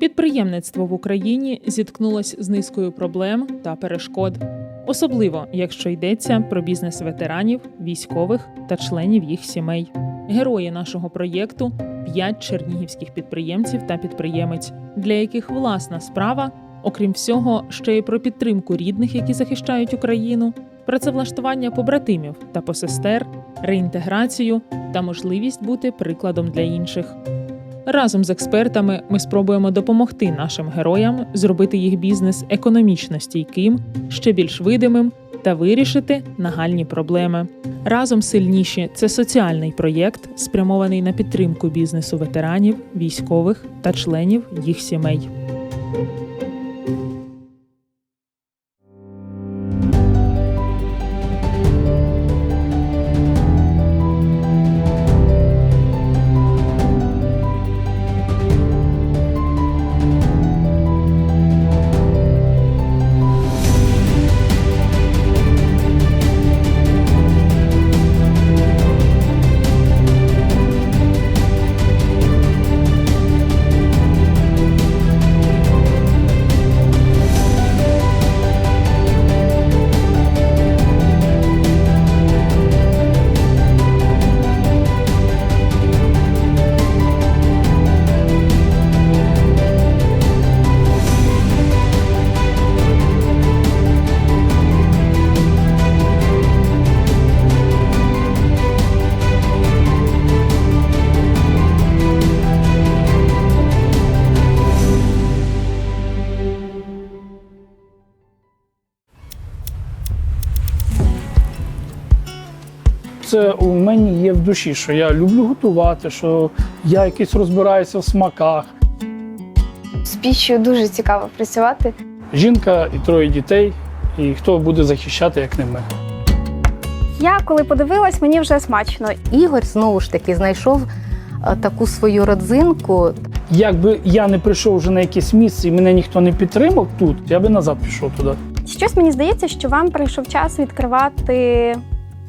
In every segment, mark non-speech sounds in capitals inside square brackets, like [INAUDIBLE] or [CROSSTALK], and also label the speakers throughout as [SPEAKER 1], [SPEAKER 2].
[SPEAKER 1] Підприємництво в Україні зіткнулось з низкою проблем та перешкод, особливо якщо йдеться про бізнес ветеранів, військових та членів їх сімей. Герої нашого проєкту п'ять чернігівських підприємців та підприємець, для яких власна справа, окрім всього, ще й про підтримку рідних, які захищають Україну, працевлаштування побратимів та посестер, реінтеграцію та можливість бути прикладом для інших. Разом з експертами ми спробуємо допомогти нашим героям зробити їх бізнес економічно стійким, ще більш видимим та вирішити нагальні проблеми. Разом сильніші це соціальний проєкт, спрямований на підтримку бізнесу ветеранів, військових та членів їх сімей.
[SPEAKER 2] Це у мені є в душі, що я люблю готувати, що я якийсь розбираюся в смаках.
[SPEAKER 3] З піччю дуже цікаво працювати.
[SPEAKER 2] Жінка і троє дітей, і хто буде захищати, як не ми.
[SPEAKER 3] Я коли подивилась, мені вже смачно.
[SPEAKER 4] Ігор знову ж таки знайшов е, таку свою родзинку.
[SPEAKER 2] Якби я не прийшов вже на якесь місце і мене ніхто не підтримав тут, я би назад пішов туди.
[SPEAKER 3] Щось мені здається, що вам прийшов час відкривати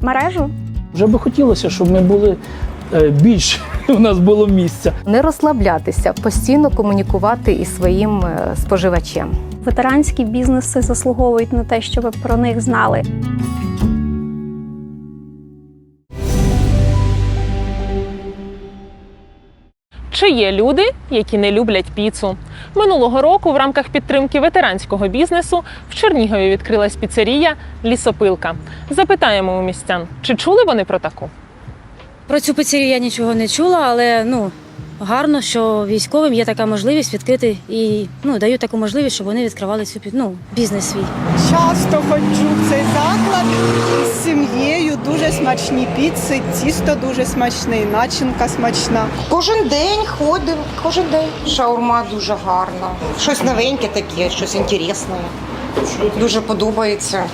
[SPEAKER 3] мережу.
[SPEAKER 2] Вже би хотілося, щоб ми були е, більше, [LAUGHS] у нас було місця.
[SPEAKER 4] Не розслаблятися, постійно комунікувати із своїм е, споживачем.
[SPEAKER 3] Ветеранські бізнеси заслуговують на те, щоб про них знали.
[SPEAKER 1] Чи є люди, які не люблять піцу? Минулого року в рамках підтримки ветеранського бізнесу в Чернігові відкрилась піцерія Лісопилка. Запитаємо у містян, чи чули вони про таку?
[SPEAKER 5] Про цю піцерію я нічого не чула, але ну гарно, що військовим є така можливість відкрити і ну дають таку можливість, щоб вони відкривали цю ну, бізнес свій.
[SPEAKER 6] Часто ходжу в цей заклад з сім'єю. Дуже смачні піци, тісто дуже смачне, і начинка смачна.
[SPEAKER 7] Кожен день ходимо, кожен день. Шаурма дуже гарна. Щось новеньке таке, щось інтересне. Дуже подобається.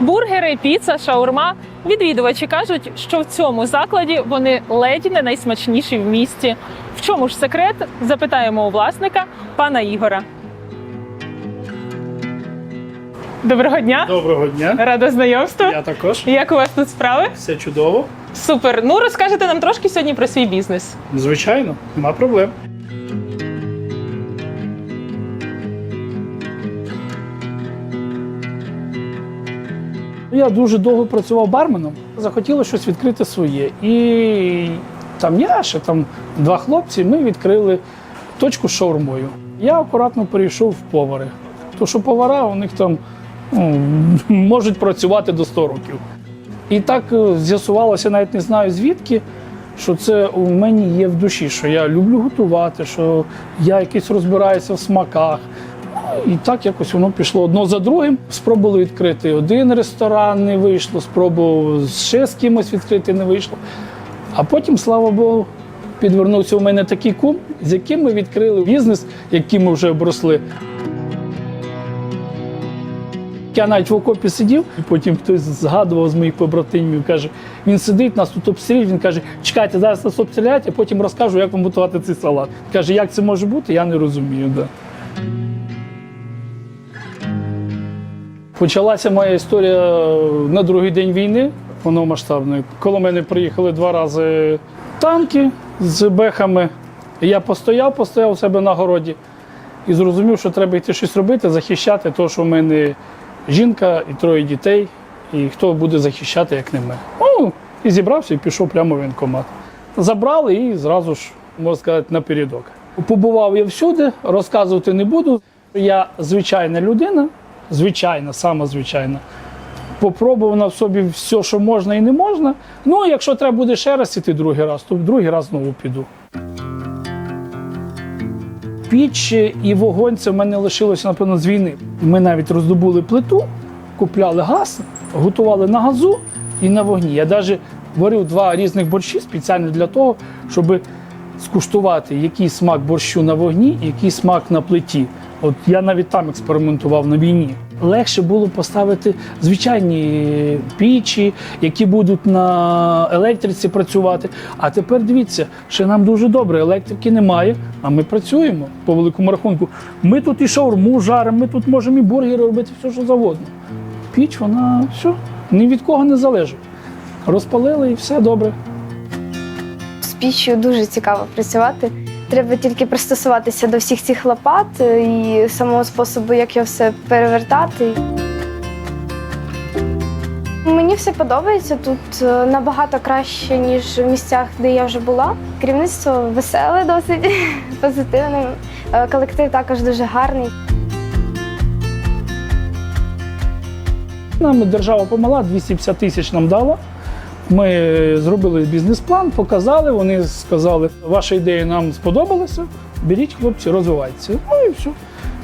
[SPEAKER 1] Бургери, піца, шаурма. Відвідувачі кажуть, що в цьому закладі вони ледь не найсмачніші в місті. В чому ж секрет? Запитаємо у власника пана Ігора. Доброго дня!
[SPEAKER 2] Доброго дня.
[SPEAKER 1] Рада знайомству.
[SPEAKER 2] Я також.
[SPEAKER 1] Як у вас тут справи?
[SPEAKER 2] Все чудово.
[SPEAKER 1] Супер. Ну розкажете нам трошки сьогодні про свій бізнес.
[SPEAKER 2] Звичайно, нема проблем. Я дуже довго працював барменом, захотілося щось відкрити своє. І там я ще там два хлопці, ми відкрили точку з шаурмою. Я акуратно перейшов в повари. Тому що повара у них там ну, [LAUGHS] можуть працювати до 100 років. І так е, з'ясувалося, навіть не знаю звідки, що це у мені є в душі, що я люблю готувати, що я якийсь розбираюся в смаках. І так якось воно пішло одно за другим. Спробували відкрити один ресторан, не вийшло, спробував ще з кимось відкрити, не вийшло. А потім, слава Богу, підвернувся у мене такий кум, з яким ми відкрили бізнес, яким ми вже обросли. Я навіть в окопі сидів, і потім хтось згадував з моїх побратимів, каже, він сидить, нас тут обстрілюють, він каже, чекайте, зараз нас обстріляють, а потім розкажу, як вам готувати цей салат. Каже, як це може бути, я не розумію. Да. Почалася моя історія на другий день війни, повномасштабної. Коло мене приїхали два рази танки, з бехами. Я постояв, постояв у себе на городі і зрозумів, що треба йти щось робити, захищати, тому що в мене жінка і троє дітей, і хто буде захищати, як не ми. Ну, і зібрався і пішов прямо в воєнкомат. Забрали і зразу ж, можна сказати, напередок. Побував я всюди, розказувати не буду. Я звичайна людина, звичайна, сама звичайна. Попробував на собі все, що можна і не можна. Ну, якщо треба буде ще раз іти другий раз, то другий раз знову піду. Піч і вогонь це в мене лишилося, напевно, з війни. Ми навіть роздобули плиту, купляли газ, готували на газу і на вогні. Я навіть варив два різних борщі спеціально для того, щоб скуштувати, який смак борщу на вогні який смак на плиті. От я навіть там експериментував на війні. Легше було поставити звичайні пічі, які будуть на електриці працювати. А тепер дивіться, ще нам дуже добре, електрики немає, а ми працюємо по великому рахунку. Ми тут і шаурму жаримо, ми тут можемо і бургери робити, все що завгодно. Піч, вона все, ні від кого не залежить. Розпалили і все добре.
[SPEAKER 8] З піччю дуже цікаво працювати. Треба тільки пристосуватися до всіх цих лопат е, і самого способу, як його все перевертати. Мені все подобається тут е, набагато краще, ніж в місцях, де я вже була. Керівництво веселе, досить [LAUGHS] позитивне. Е, Колектив також дуже гарний.
[SPEAKER 2] Нам держава помогла, 250 тисяч нам дала. Ми зробили бізнес-план, показали. Вони сказали, ваша ідея нам сподобалася. Беріть, хлопці, розвивайтеся. Ну і все.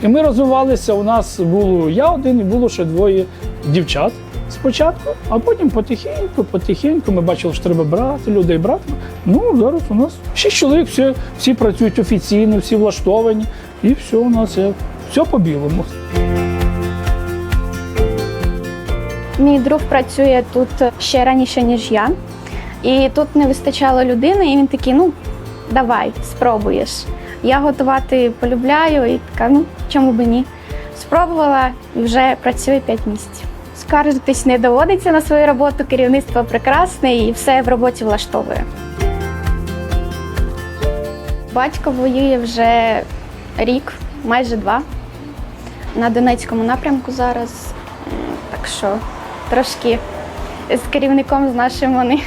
[SPEAKER 2] І ми розвивалися. У нас було я один і було ще двоє дівчат спочатку, а потім потихеньку, потихеньку ми бачили, що треба брати людей брати. Ну зараз у нас шість чоловік, всі, всі працюють офіційно, всі влаштовані, і все у нас все по білому.
[SPEAKER 3] Мій друг працює тут ще раніше, ніж я. І тут не вистачало людини, і він такий, ну, давай, спробуєш. Я готувати полюбляю і така, ну, чому би ні. Спробувала і вже працює 5 місяців. Скаржитись не доводиться на свою роботу, керівництво прекрасне і все в роботі влаштовує. Батько воює вже рік, майже два. На Донецькому напрямку зараз. Так що трошки з керівником з нашим вони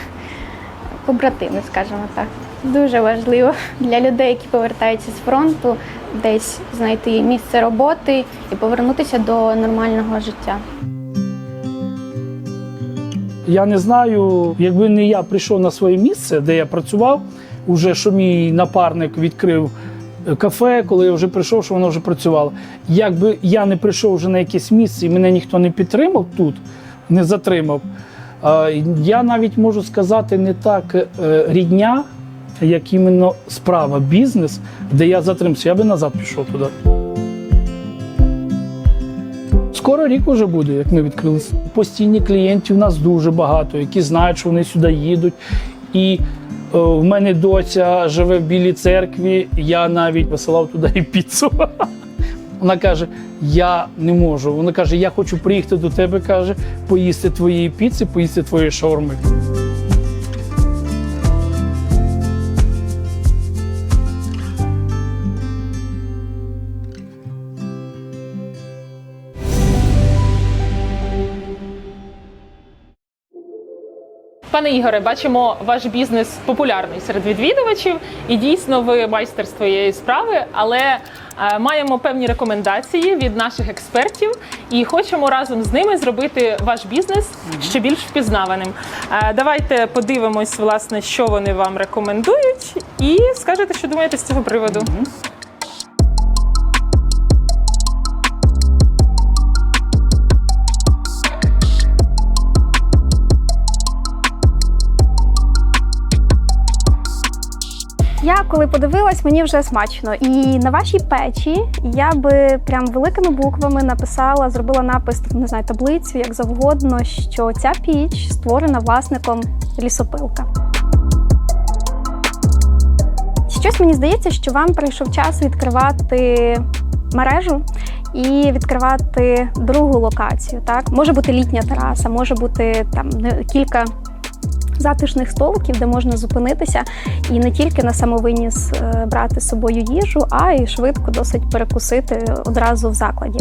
[SPEAKER 3] побратими, скажімо так. Дуже важливо для людей, які повертаються з фронту, десь знайти місце роботи і повернутися до нормального життя.
[SPEAKER 2] Я не знаю, якби не я прийшов на своє місце, де я працював, уже що мій напарник відкрив е, кафе, коли я вже прийшов, що воно вже працювало. Якби я не прийшов вже на якесь місце і мене ніхто не підтримав тут, не затримав. Я навіть можу сказати не так е, рідня, як іменно справа, бізнес, де я затримався. Я би назад пішов туди. Скоро рік уже буде, як ми відкрилися. Постійні клієнтів у нас дуже багато, які знають, що вони сюди їдуть. І е, в мене доця живе в Білій церкві, я навіть висилав туди і піцу. [LAUGHS] Вона каже: Я не можу. Вона каже, я хочу приїхати до тебе, каже, поїсти твоєї піци, поїсти твоєї шаурми.
[SPEAKER 1] Пане Ігоре, бачимо, ваш бізнес популярний серед відвідувачів, і дійсно ви майстер своєї справи, але е, маємо певні рекомендації від наших експертів і хочемо разом з ними зробити ваш бізнес ще більш впізнаваним. Е, давайте подивимось, власне, що вони вам рекомендують, і скажете, що думаєте з цього приводу.
[SPEAKER 3] Коли подивилась, мені вже смачно. І на вашій печі я би прям великими буквами написала, зробила напис, не знаю, таблицю, як завгодно, що ця піч створена власником лісопилка. Щось мені здається, що вам прийшов час відкривати мережу і відкривати другу локацію. Так, може бути літня тераса, може бути там кілька
[SPEAKER 9] затишних столиків, де можна зупинитися і не тільки на самовиніс е, брати з собою їжу, а й швидко досить перекусити одразу в закладі.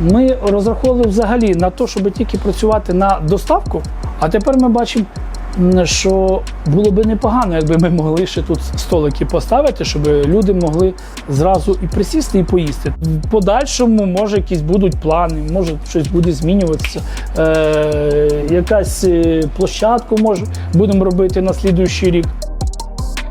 [SPEAKER 2] Ми розраховували взагалі на те, щоб тільки працювати на доставку. А тепер ми бачимо, що було би непогано, якби ми могли ще тут столики поставити, щоб люди могли зразу і присісти, і поїсти. В подальшому, може, якісь будуть плани, може щось буде змінюватися. Е, якась е, площадку може будемо робити на слідуючий рік.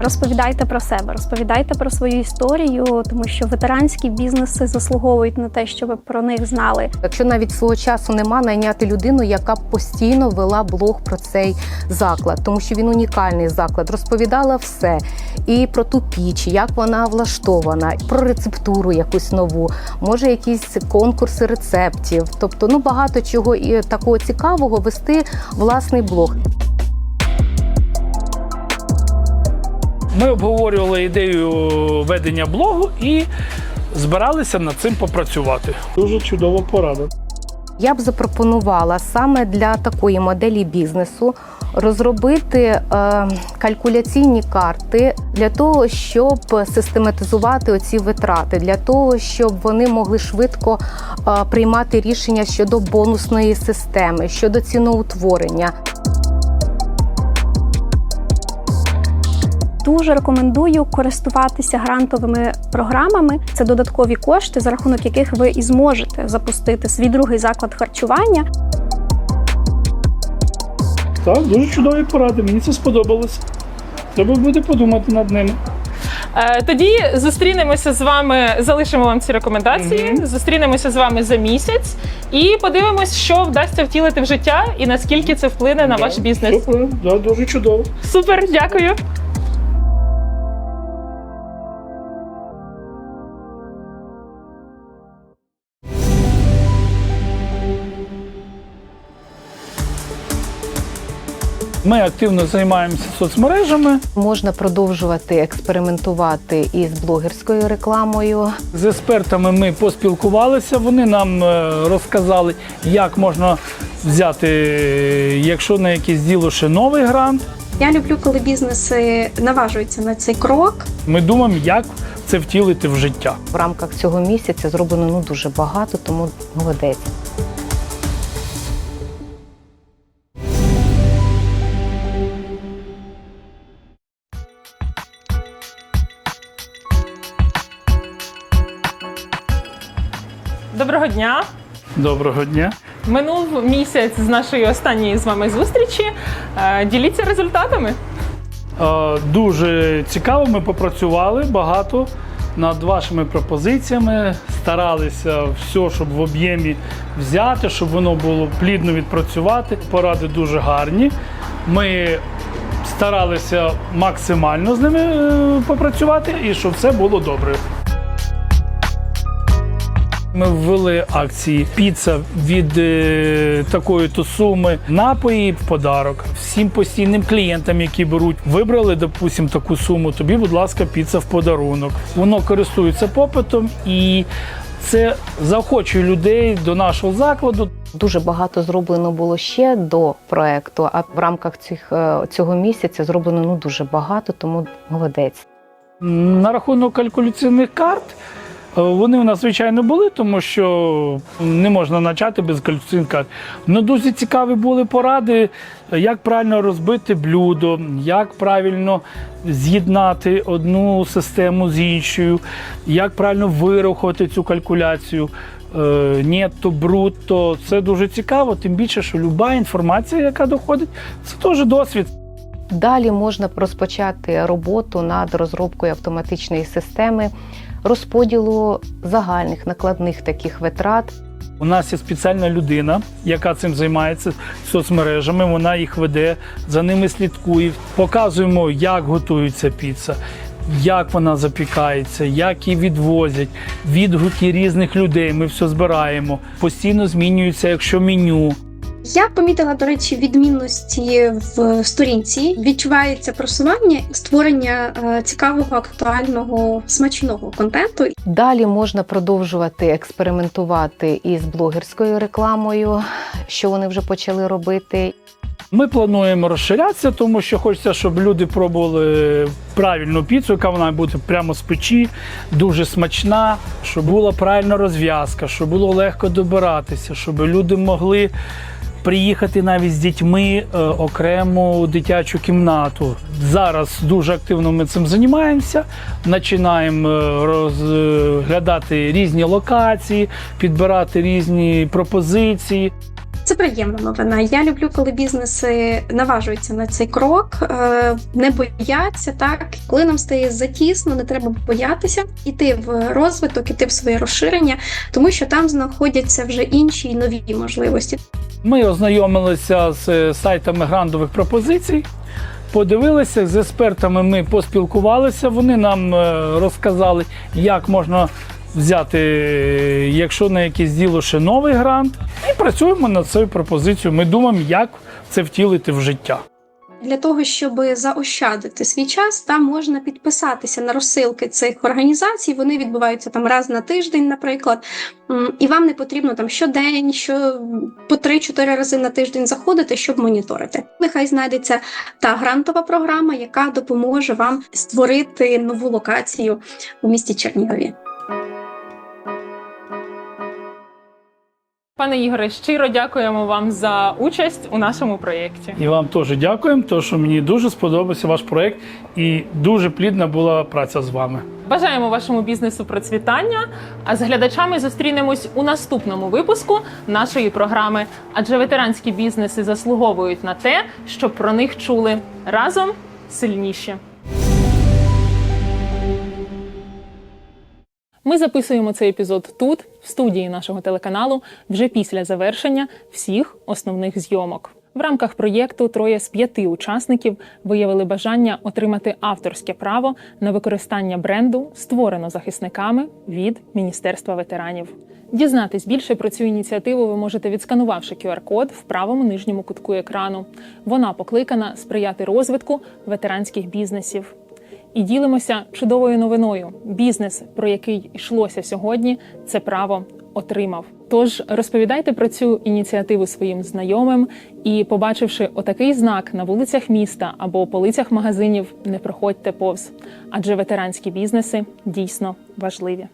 [SPEAKER 9] Розповідайте про себе, розповідайте про свою історію, тому що ветеранські бізнеси заслуговують на те, щоб про них знали.
[SPEAKER 4] Якщо навіть свого часу нема, найняти людину, яка постійно вела блог про цей заклад, тому що він унікальний заклад, розповідала все і про ту піч, як вона влаштована, про рецептуру якусь нову, може якісь конкурси рецептів. Тобто, ну багато чого і такого цікавого вести власний блог.
[SPEAKER 2] Ми обговорювали ідею ведення блогу і збиралися над цим попрацювати. Дуже чудова порада.
[SPEAKER 4] Я б запропонувала саме для такої моделі бізнесу розробити е, калькуляційні карти для того, щоб систематизувати оці витрати, для того, щоб вони могли швидко е, приймати рішення щодо бонусної системи, щодо ціноутворення.
[SPEAKER 9] Дуже рекомендую користуватися грантовими програмами. Це додаткові кошти, за рахунок яких ви і зможете запустити свій другий заклад харчування.
[SPEAKER 2] Так, дуже чудові поради. Мені це сподобалося. Треба буде подумати над ними.
[SPEAKER 1] Е, Тоді зустрінемося з вами, залишимо вам ці рекомендації.
[SPEAKER 2] Мгм.
[SPEAKER 1] Зустрінемося з вами за місяць і подивимось, що вдасться втілити в життя і наскільки це вплине на ваш бізнес.
[SPEAKER 2] Супер, да, дуже чудово.
[SPEAKER 1] Супер, дякую.
[SPEAKER 2] Ми активно займаємося соцмережами.
[SPEAKER 4] Можна продовжувати експериментувати із блогерською рекламою.
[SPEAKER 2] З експертами ми поспілкувалися. Вони нам е, розказали, як можна взяти, якщо на якесь діло ще новий грант.
[SPEAKER 9] Я люблю, коли бізнеси наважуються на цей крок.
[SPEAKER 2] Ми думаємо, як це втілити в життя.
[SPEAKER 4] В рамках цього місяця зроблено ну дуже багато, тому молодець.
[SPEAKER 1] Доброго дня.
[SPEAKER 2] Доброго дня.
[SPEAKER 1] Минув місяць з нашої останньої з вами зустрічі. Е, Діліться результатами.
[SPEAKER 2] Е, Дуже цікаво, ми попрацювали багато над вашими пропозиціями, старалися все, щоб в об'ємі взяти, щоб воно було плідно відпрацювати. Поради дуже гарні. Ми старалися максимально з ними е, попрацювати і щоб все було добре. Ми ввели акції піца від е, такої то суми, напої в подарок всім постійним клієнтам, які беруть, вибрали, допустим, таку суму. Тобі, будь ласка, піца в подарунок. Воно користується попитом і це заохочує людей до нашого закладу.
[SPEAKER 4] Дуже багато зроблено було ще до проекту, а в рамках цих, е, цього місяця зроблено ну дуже багато, тому молодець.
[SPEAKER 2] На рахунок калькуляційних карт. Е, Вони у нас, звичайно, були, тому що не можна почати без карт. Ну, дуже цікаві були поради, як правильно розбити блюдо, як правильно з'єднати одну систему з іншою, як правильно вирахувати цю калькуляцію. Е, Нетто, брутто. Це дуже цікаво, тим більше, що люба інформація, яка доходить, це теж досвід.
[SPEAKER 4] Далі можна розпочати роботу над розробкою автоматичної системи розподілу загальних накладних таких витрат.
[SPEAKER 2] У нас є спеціальна людина, яка цим займається соцмережами. Вона їх веде, за ними слідкує. Показуємо, як готується піца, як вона запікається, як її відвозять, відгуки різних людей. Ми все збираємо. Постійно змінюється, якщо меню.
[SPEAKER 10] Я помітила, до речі, відмінності в сторінці. Відчувається просування створення е, цікавого, актуального, смачного контенту.
[SPEAKER 4] Далі можна продовжувати експериментувати із блогерською рекламою, що вони вже почали робити.
[SPEAKER 2] Ми плануємо розширятися, тому що хочеться, щоб люди пробували правильну піцу, яка вона буде прямо з печі, дуже смачна, щоб була правильна розв'язка, щоб було легко добиратися, щоб люди могли приїхати навіть з дітьми е, окремо дитячу кімнату. Зараз дуже активно ми цим займаємося. Починаємо е, розглядати різні локації, підбирати різні пропозиції.
[SPEAKER 10] Це приємна новина. Я люблю, коли бізнеси наважуються на цей крок, е, не бояться так. Коли нам стає затісно, не треба боятися іти в розвиток, іти в своє розширення, тому що там знаходяться вже інші й нові можливості.
[SPEAKER 2] Ми ознайомилися з сайтами грантових пропозицій, подивилися з експертами. Ми поспілкувалися. Вони нам е, розказали, як можна взяти, якщо на якесь діло ще новий грант, і працюємо над цією пропозицією. Ми думаємо, як це втілити в життя.
[SPEAKER 10] Для того, щоб заощадити свій час, там можна підписатися на розсилки цих організацій. Вони відбуваються там раз на тиждень, наприклад. І вам не потрібно там щодень, що по 3-4 рази на тиждень заходити, щоб моніторити. Нехай знайдеться та грантова програма, яка допоможе вам створити нову локацію у місті Чернігові.
[SPEAKER 1] Пане Ігоре, щиро дякуємо вам за участь у нашому проєкті.
[SPEAKER 2] І вам теж дякуємо, тому що мені дуже сподобався ваш проект і дуже плідна була праця з вами.
[SPEAKER 1] Бажаємо вашому бізнесу процвітання. А з глядачами зустрінемось у наступному випуску нашої програми. Адже ветеранські бізнеси заслуговують на те, щоб про них чули разом сильніші. Ми записуємо цей епізод тут, в студії нашого телеканалу, вже після завершення всіх основних зйомок. В рамках проєкту троє з п'яти учасників виявили бажання отримати авторське право на використання бренду, створено захисниками від Міністерства ветеранів. Дізнатись більше про цю ініціативу ви можете відсканувавши QR-код в правому нижньому кутку екрану. Вона покликана сприяти розвитку ветеранських бізнесів. І ділимося чудовою новиною. Бізнес, про який йшлося сьогодні, це право отримав. Тож розповідайте про цю ініціативу своїм знайомим і, побачивши отакий знак на вулицях міста або полицях магазинів, не проходьте повз, адже ветеранські бізнеси дійсно важливі.